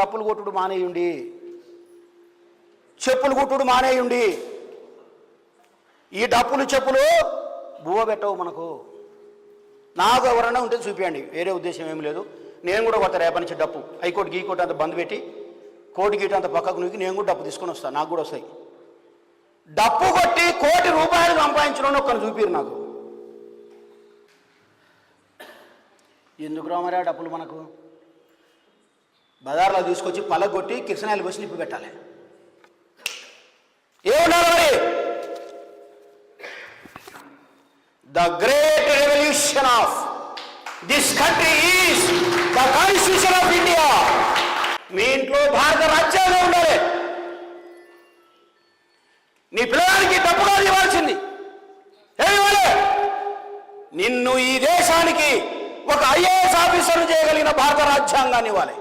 డప్పులు కొట్టుడు మానేయుండి. చెప్పులు కొట్టుడు మానేయండి. ఈ డప్పులు చెప్పులు బువ్వ పెట్టవు మనకు. నాకు ఎవరైనా ఉంటే చూపించండి వేరే ఉద్దేశం ఏం లేదు. నేను కూడా కొత్త రేపటి నుంచి డప్పు. హైకోర్టు గీకోర్టు అంత బంద్ పెట్టి కోటి గీట అంత పక్కకు నూకి నేను కూడా డప్పు తీసుకొని వస్తాను నాకు కూడా వస్తాయి. డప్పు కొట్టి కోటి రూపాయలు సంపాదించడం ఒక్కరు చూపిరు నాకు. ఎందుకు రామరా డప్పులు మనకు? బజార్లో తీసుకొచ్చి పలగొట్టి కిరసనాయలు పోసి నిప్పి పెట్టాలి. ఏముండాలి మరి? The great revolution of this country is the constitution of India మీ ఇంట్లో భారత రాజ్యాంగం ఉండాలి. నీ పిల్లగానికి డబ్బు కాదు ఇవ్వాల్సింది. ఏమివ్వాలి నిన్ను ఈ దేశానికి ఒక ఐఏఎస్ ఆఫీసర్ చేయగలిగిన భారత రాజ్యాంగాన్ని ఇవ్వాలి.